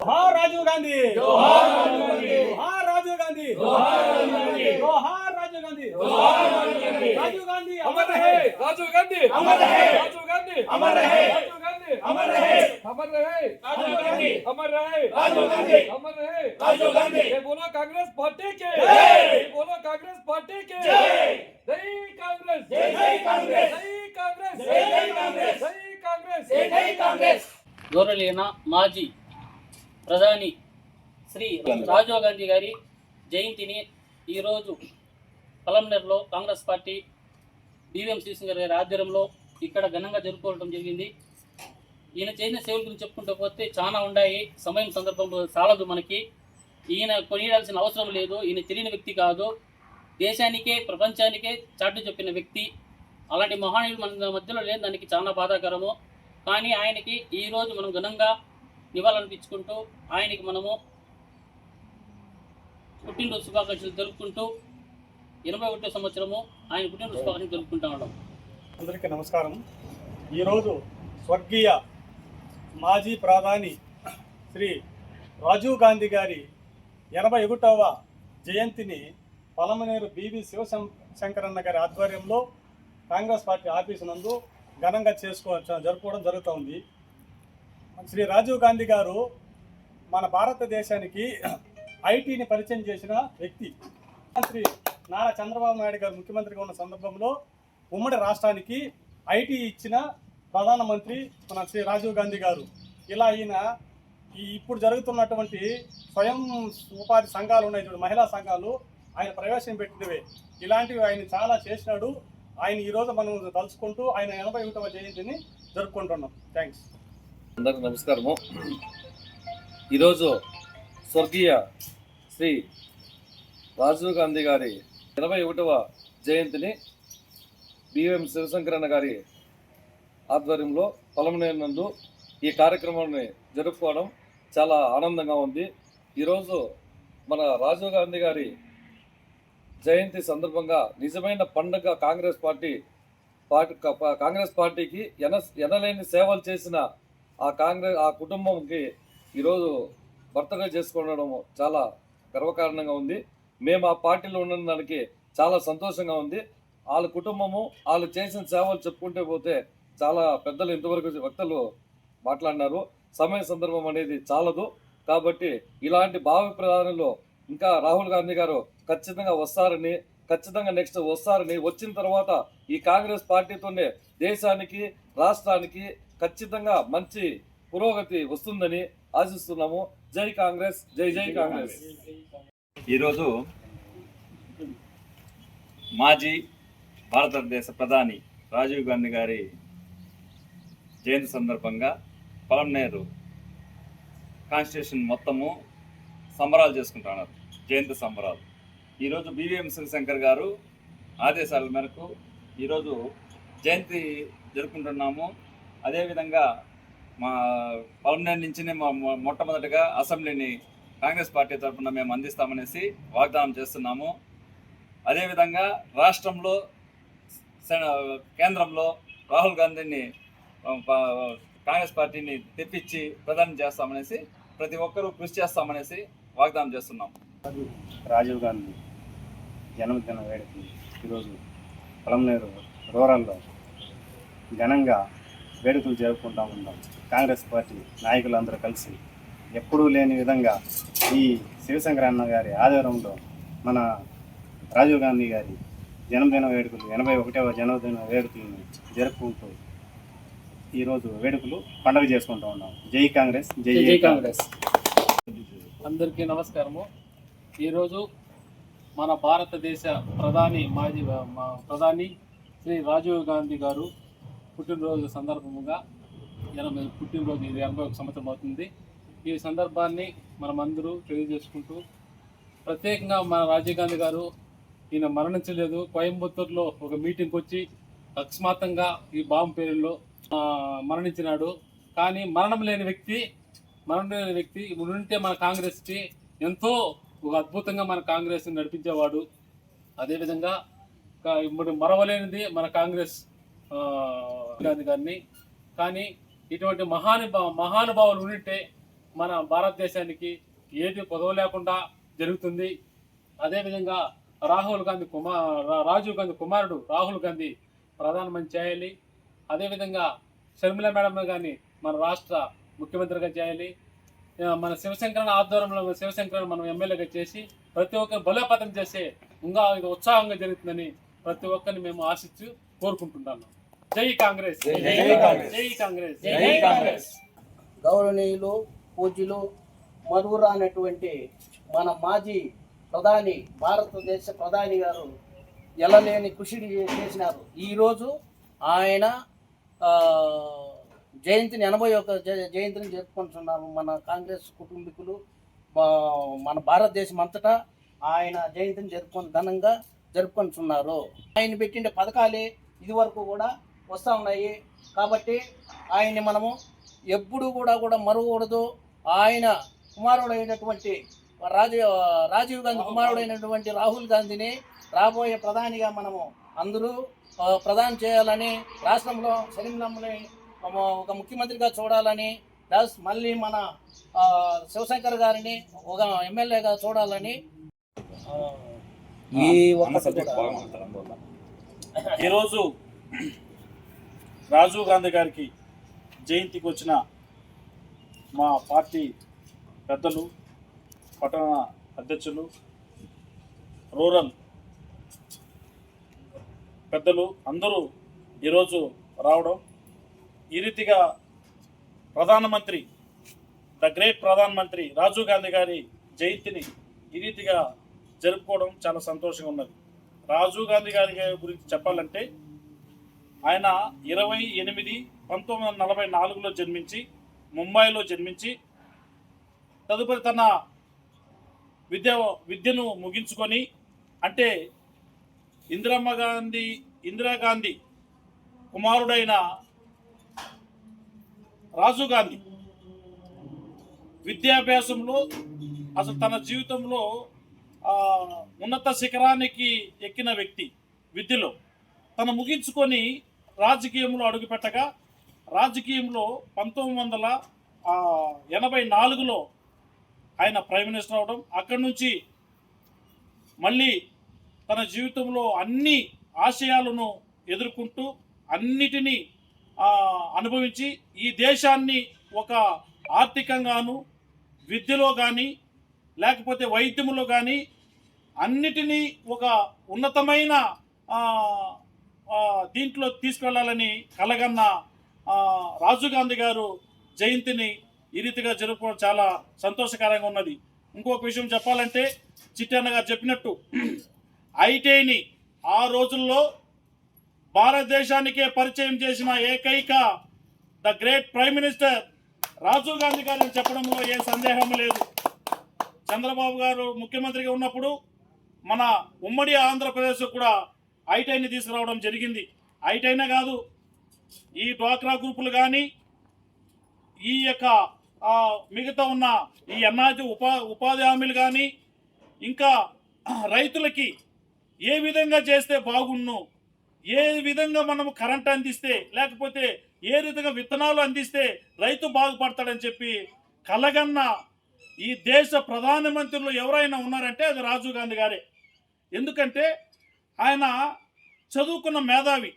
జోహార్ రాజీవ్ గాంధీ జోహార్ రాజీవ్ గాంధీ జోహార్ రాజీవ్ గాంధీ రాజీవ్ గాంధీ अमर रहे राजीव गांधी अमर रहे। राजीव गांधी अमर रहे। राजीव गांधी अमर रहे। अमर रहे राजीव गांधी। अमर रहे राजीव गांधी। अमर रहे राजीव गांधी। ये बोलो कांग्रेस पार्टी के जय। ये बोलो कांग्रेस पार्टी के जय। जय कांग्रेस जय जय कांग्रेस। जय कांग्रेस जय जय कांग्रेस। जय कांग्रेस జై జై కాంగ్రెస్ గౌరవనీయన మాజీ ప్రధాని శ్రీ రాజీవ్ గాంధీ గారి జయంతిని ఈరోజు పలంనేరులో Congress party D V M శ్రీసింగర్ గారి ఆధ్వర్యంలో ఇక్కడ ఘనంగా జరుపుకోవడం జరిగింది. ఈయన చేసిన సేవల గురించి చెప్పుకుంటూ పోతే చాలా ఉన్నాయి. సమయం సందర్భంలో చాలదు మనకి. ఈయన కొనియాల్సిన అవసరం లేదు. ఈయన తెలియని వ్యక్తి కాదు. దేశానికే ప్రపంచానికే చాటు చెప్పిన వ్యక్తి. అలాంటి మహానీయులు మన మధ్యలో లేని దానికి చాలా బాధాకరము. కానీ ఆయనకి ఈరోజు మనం ఘనంగా నివాళులర్పించుకుంటూ ఆయనకి మనము పుట్టినరోజు శుభాకాంక్షలు జరుపుకుంటూ ఎనభై ఒకటో సంవత్సరము ఆయన పుట్టినరోజు శుభాకాంక్షలు జరుపుకుంటా ఉన్నాం. అందరికీ నమస్కారం. ఈరోజు స్వర్గీయ మాజీ ప్రధాని శ్రీ రాజీవ్ గాంధీ గారి ఎనభై ఒకటవ జయంతిని పలమనేరు బీవి శివశం శంకరన్న గారి ఆధ్వర్యంలో కాంగ్రెస్ పార్టీ ఆఫీసు నందు ఘనంగా చేసుకో జరుపుకోవడం జరుగుతోంది. శ్రీ రాజీవ్ గాంధీ గారు మన భారతదేశానికి ఐటీని పరిచయం చేసిన వ్యక్తి. శ్రీ నారా చంద్రబాబు నాయుడు గారు ముఖ్యమంత్రిగా ఉన్న సందర్భంలో ఉమ్మడి రాష్ట్రానికి ఐటీ ఇచ్చిన ప్రధానమంత్రి మన శ్రీ రాజీవ్ గాంధీ గారు. ఇలా ఈయన ఈ ఇప్పుడు జరుగుతున్నటువంటి స్వయం ఉపాధి సంఘాలు ఉన్నాయి చూడు మహిళా సంఘాలు ఆయన ప్రవేశం పెట్టినవే. ఇలాంటివి ఆయన చాలా చేసినాడు. ఆయన ఈరోజు మనం తలుచుకుంటూ ఆయన ఎనభై ఒకటవ జయంతిని జరుపుకుంటున్నాం. థ్యాంక్స్. అందరికి నమస్కారము. ఈరోజు స్వర్గీయ శ్రీ రాజీవ్ గాంధీ గారి ఎనభై ఒకటవ జయంతిని బిఎం శివశంకరన్న గారి ఆధ్వర్యంలో పొలంనేరు నందు ఈ కార్యక్రమాన్ని జరుపుకోవడం చాలా ఆనందంగా ఉంది. ఈరోజు మన రాజీవ్ గాంధీ గారి జయంతి సందర్భంగా నిజమైన పండుగ కాంగ్రెస్ పార్టీ పార్టీ కాంగ్రెస్ పార్టీకి ఎన ఎనలేని సేవలు చేసిన ఆ కాంగ్రెస్ ఆ కుటుంబంకి ఈరోజు బర్త్డే చేసుకోవడం చాలా గర్వకారణంగా ఉంది. మేము ఆ పార్టీలో ఉన్న దానికి చాలా సంతోషంగా ఉంది. వాళ్ళ కుటుంబము వాళ్ళు చేసిన సేవలు చెప్పుకుంటే పోతే చాలా పెద్దలు ఇంతవరకు వక్తలు మాట్లాడినారు. సమయ సందర్భం అనేది చాలదు. కాబట్టి ఇలాంటి భావి ప్రధానులు ఇంకా రాహుల్ గాంధీ గారు ఖచ్చితంగా వస్తారని ఖచ్చితంగా నెక్స్ట్ వస్తారని వచ్చిన తర్వాత ఈ కాంగ్రెస్ పార్టీతోనే దేశానికి రాష్ట్రానికి ఖచ్చితంగా మంచి పురోగతి వస్తుందని ఆశిస్తున్నాము. జై కాంగ్రెస్ జై జై కాంగ్రెస్. ఈరోజు మాజీ భారతదేశ ప్రధాని రాజీవ్ గాంధీ గారి జయంతి సందర్భంగా పొలంనేరు కాన్స్టిట్యూషన్ మొత్తము సంబరాలు చేసుకుంటున్నారు. జయంతి సంబరాలు. ఈరోజు బివిఎం శివశంకర్ గారు ఆదేశాల మేరకు ఈరోజు జయంతి జరుపుకుంటున్నాము. అదేవిధంగా మా పొలంనేరు నుంచినే మా మొట్టమొదటిగా అసెంబ్లీని కాంగ్రెస్ పార్టీ తరఫున మేము అందిస్తామనేసి వాగ్దానం చేస్తున్నాము. అదేవిధంగా రాష్ట్రంలో సె- కేంద్రంలో రాహుల్ గాంధీని కాంగ్రెస్ పార్టీని తెప్పించి ప్రధానం చేస్తామనేసి ప్రతి ఒక్కరూ కృషి చేస్తామనేసి వాగ్దానం చేస్తున్నాం రాజీవ్ గాంధీ జన్మదిన వేడుకలు ఈరోజు పొలంనేరు రూరల్లో ఘనంగా వేడుకలు జరుపుకుంటా ఉన్నాం. కాంగ్రెస్ పార్టీ నాయకులందరూ కలిసి ఎప్పుడూ లేని విధంగా ఈ శివశంకర అన్న గారి ఆధ్వర్యంలో మన రాజీవ్ గాంధీ గారి జన్మదిన వేడుకలు ఎనభై ఒకటవ జన్మదిన వేడుకలను జరుపుకుంటూ ఈరోజు వేడుకలు పండుగ చేసుకుంటూ ఉన్నాం. జై కాంగ్రెస్ జై జై కాంగ్రెస్. కాంగ్రెస్. అందరికీ నమస్కారము. ఈరోజు మన భారతదేశ ప్రధాని మాజీ మా ప్రధాని శ్రీ రాజీవ్ గాంధీ గారు పుట్టినరోజు సందర్భముగా ఎనభై పుట్టినరోజు ఇది ఎనభై ఒక సంవత్సరం అవుతుంది. ఈ సందర్భాన్ని మనమందరూ తెలియజేసుకుంటూ ప్రత్యేకంగా మన రాజీవ్ గాంధీ గారు ఈయన మరణించలేదు. కోయంబత్తూరులో ఒక మీటింగ్కి వచ్చి అకస్మాత్తంగా ఈ బాంబు పేరులో మరణించినాడు. కానీ మరణం లేని వ్యక్తి మరణం లేని వ్యక్తి ఉంటే మన కాంగ్రెస్కి ఎంతో ఒక అద్భుతంగా మన కాంగ్రెస్ నడిపించేవాడు. అదేవిధంగా ఇప్పుడు మరవలేనిది మన కాంగ్రెస్ గాంధీ గారిని. కానీ ఇటువంటి మహానుభా మహానుభావులు ఉంటే మన భారతదేశానికి ఏది పొదవ లేకుండా జరుగుతుంది. అదేవిధంగా రాహుల్ గాంధీ కుమార్ రాజీవ్ గాంధీ కుమారుడు రాహుల్ గాంధీ ప్రధానమంత్రి చేయాలి. అదేవిధంగా షర్మిల మేడం కానీ మన రాష్ట్ర ముఖ్యమంత్రిగా చేయాలి. మన శివశంకరణ ఆధ్వర్యంలో శివశంకరణ మనం ఎమ్మెల్యేగా చేసి ప్రతి ఒక్కరు బలోపేతం చేసే ఇంకా ఇది ఉత్సాహంగా జరుగుతుందని ప్రతి ఒక్కరిని మేము ఆశిస్తూ కోరుకుంటున్నాము జై కాంగ్రెస్. జై కాంగ్రెస్. జై కాంగ్రెస్. జై కాంగ్రెస్. గౌరవనీయులు పూజ్యులు మరువురానటువంటి మన మాజీ ప్రధాని భారతదేశ ప్రధాని గారు ఎలలేని కృషి చేసినారు. ఈరోజు ఆయన ఆ, జయంతిని ఎనభై ఒక జ- జయంతిని జరుపుకుంటున్నాము మన కాంగ్రెస్ కుటుంబీకులు మా- మన భారతదేశం అంతటా ఆయన జయంతిని జరుపుకొని ఘనంగా జరుపుకుంటున్నారు. ఆయన పెట్టిన పథకాలే ఇదివరకు కూడా వస్తూ ఉన్నాయి. కాబట్టి ఆయన్ని మనము ఎప్పుడు కూడా కూడా మరవకూడదు. ఆయన కుమారుడైనటువంటి రాజీవ్ రాజీవ్ గాంధీ కుమారుడైనటువంటి రాహుల్ గాంధీని రాబోయే ప్రధానిగా మనము అందరూ ప్రధాని చేయాలని రాష్ట్రంలో సలీంలమ్మని ఒక ముఖ్యమంత్రిగా చూడాలని ప్లస్ మళ్ళీ మన శివశంకర్ గారిని ఒక ఎమ్మెల్యేగా చూడాలని ఈ ఈరోజు రాజీవ్ గాంధీ గారికి జయంతికి వచ్చిన మా పార్టీ పెద్దలు పట్టణ అధ్యక్షులు రూరల్ పెద్దలు అందరూ ఈరోజు రావడం. ఈ రీతిగా ప్రధానమంత్రి ద గ్రేట్ ప్రధానమంత్రి రాజీవ్ గాంధీ గారి జయంతిని ఈ రీతిగా జరుపుకోవడం చాలా సంతోషంగా ఉన్నది. రాజీవ్ గాంధీ గారి గురించి చెప్పాలంటే ఆయన ఇరవై ఎనిమిది పంతొమ్మిది వందల నలభై నాలుగులో జన్మించి ముంబైలో జన్మించి తదుపరి తన విద్య విద్యను ముగించుకొని అంటే ఇందిరమ్మ గాంధీ ఇందిరాగాంధీ కుమారుడైన రాజీవ్ గాంధీ విద్యాభ్యాసంలో అసలు తన జీవితంలో ఉన్నత శిఖరానికి ఎక్కిన వ్యక్తి విద్యలో. తను ముగించుకొని రాజకీయంలో అడుగుపెట్టగా రాజకీయంలో పంతొమ్మిది వందల ఎనభై నాలుగులో ఆయన ప్రైమ్ మినిస్టర్ అవడం అక్కడి నుంచి మళ్ళీ తన జీవితంలో అన్ని ఆశయాలను ఎదుర్కొంటూ అన్నిటినీ అనుభవించి ఈ దేశాన్ని ఒక ఆర్థికంగాను విద్యలో కానీ లేకపోతే వైద్యములో కానీ అన్నిటినీ ఒక ఉన్నతమైన దీంట్లో తీసుకెళ్ళాలని కలగన్న రాజీవ్ గాంధీ గారు జయంతిని ఈ రీతిగా జరుపుకోవడం చాలా సంతోషకరంగా ఉన్నది. ఇంకొక విషయం చెప్పాలంటే చిట్టన్న గారు చెప్పినట్టు ఐటీని ఆ రోజుల్లో భారతదేశానికే పరిచయం చేసిన ఏకైక the great prime minister Rajiv Gandhi గారిని చెప్పడంలో ఏ సందేహం లేదు. చంద్రబాబు గారు ముఖ్యమంత్రిగా ఉన్నప్పుడు మన ఉమ్మడి ఆంధ్రప్రదేశ్ కూడా ఐటైని తీసుకురావడం జరిగింది. ఐటైనే కాదు ఈ డ్వాక్రా గ్రూపులు కానీ ఈ యొక్క మిగతా ఉన్న ఈ ఎన్ఆర్జీ ఉపా ఉపాధి హామీలు కానీ ఇంకా రైతులకి ఏ విధంగా చేస్తే బాగున్ను ఏ విధంగా మనం కరెంట్ అందిస్తే లేకపోతే ఏ విధంగా విత్తనాలు అందిస్తే రైతు బాగుపడతాడని చెప్పి కలగన్న ఈ దేశ ప్రధానమంత్రులు ఎవరైనా ఉన్నారంటే అది రాజీవ్ గాంధీ గారే. ఎందుకంటే ఆయన చదువుకున్న మేధావి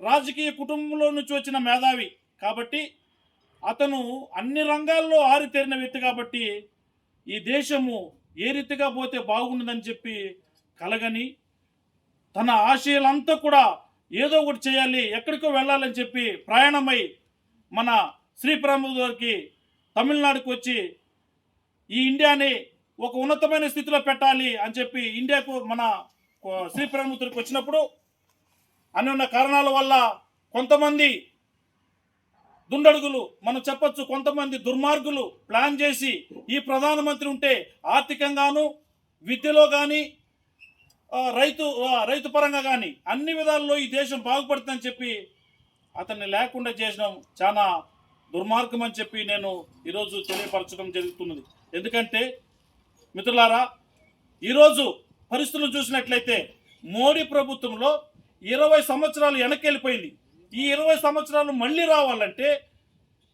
రాజకీయ కుటుంబంలో నుంచి వచ్చిన మేధావి కాబట్టి అతను అన్ని రంగాల్లో ఆరితేరిన వ్యక్తి కాబట్టి ఈ దేశము ఏ రీతిగా పోతే బాగుండదని చెప్పి కలగని తన ఆశయాలంతా కూడా ఏదో ఒకటి చేయాలి ఎక్కడికో వెళ్ళాలని చెప్పి ప్రయాణమై మన శ్రీ శ్రీప్రముదరికి తమిళనాడుకు వచ్చి ఈ ఇండియాని ఒక ఉన్నతమైన స్థితిలో పెట్టాలి అని చెప్పి ఇండియాకు మన శ్రీప్రముద్రికి వచ్చినప్పుడు అని ఉన్న కారణాల వల్ల కొంతమంది దుండడుగులు మనం చెప్పొచ్చు కొంతమంది దుర్మార్గులు ప్లాన్ చేసి ఈ ప్రధానమంత్రి ఉంటే ఆర్థికంగాను విద్యలో కానీ రైతు రైతు పరంగా కానీ అన్ని విధాల్లో ఈ దేశం బాగుపడుతుందని చెప్పి అతన్ని లేకుండా చేసినాం. చాలా దుర్మార్గం అని చెప్పి నేను ఈరోజు తెలియపరచడం జరుగుతున్నది. ఎందుకంటే మిత్రులారా ఈరోజు పరిస్థితులు చూసినట్లయితే మోడీ ప్రభుత్వంలో ఇరవై సంవత్సరాలు వెనక్కి ఈ ఇరవై సంవత్సరాలు మళ్ళీ రావాలంటే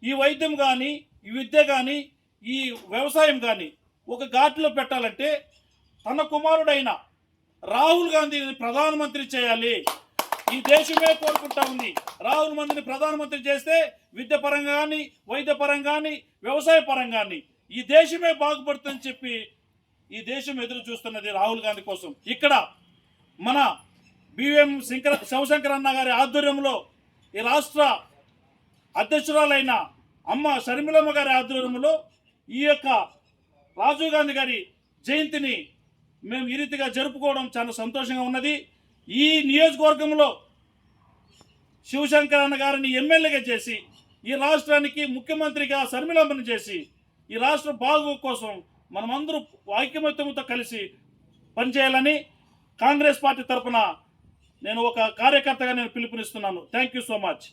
ఈ వైద్యం కానీ ఈ విద్య కానీ ఈ వ్యవసాయం కానీ ఒక ఘాట్లో పెట్టాలంటే తన కుమారుడైన రాహుల్ గాంధీని ప్రధానమంత్రి చేయాలి. ఈ దేశమే కోరుకుంటా ఉంది. రాహుల్ గాంధీని ప్రధానమంత్రి చేస్తే విద్య పరంగా కానీ వైద్య పరంగా కానీ వ్యవసాయ పరంగా కానీ ఈ దేశమే బాగుపడుతుందని చెప్పి ఈ దేశం ఎదురు చూస్తున్నది రాహుల్ గాంధీ కోసం. ఇక్కడ మన బివిఎం శంకర శివశంకర్ అన్న గారి ఆధ్వర్యంలో ఈ రాష్ట్ర అధ్యక్షురాలైన అమ్మ షర్మిలమ్మ గారి ఆధ్వర్యంలో ఈ యొక్క రాజీవ్ గాంధీ గారి జయంతిని మేము ఈ రీతిగా జరుపుకోవడం చాలా సంతోషంగా ఉన్నది. ఈ నియోజకవర్గంలో శివశంకర్ అన్న గారిని ఎమ్మెల్యేగా చేసి ఈ రాష్ట్రానికి ముఖ్యమంత్రిగా శర్మిలమ్మను చేసి ఈ రాష్ట్ర బాగు కోసం మనమందరూ ఐక్యమత్యంతో కలిసి పనిచేయాలని కాంగ్రెస్ పార్టీ తరఫున నేను ఒక కార్యకర్తగా నేను పిలుపునిస్తున్నాను. Thank you so much